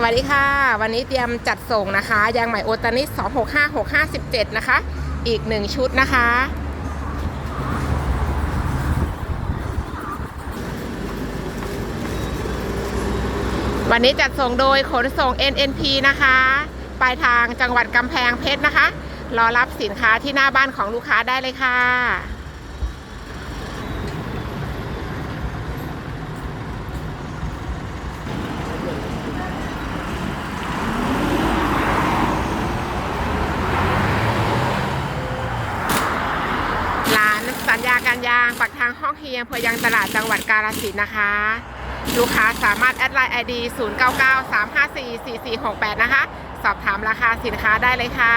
สวัสดีค่ะ วันนี้เตรียมจัดส่งนะคะยางใหม่โอตานิส265657 นะคะ อีกหนึ่งชุดนะคะ วันนี้จัดส่งโดยขนส่ง NNP นะคะ ปลายทางจังหวัดกำแพงเพชรนะคะ รอรับสินค้าที่หน้าบ้านของลูกค้าได้เลยค่ะ ร้านสั ญญาการยางปักทางห้องเฮียงอำเภอยางตลาดจังหวัดกาฬสินธุ์นะคะลูกค้าสามารถแอดไลน์ไอดี0993544468 นะคะ สอบถามราคาสินค้าได้เลยค่ะ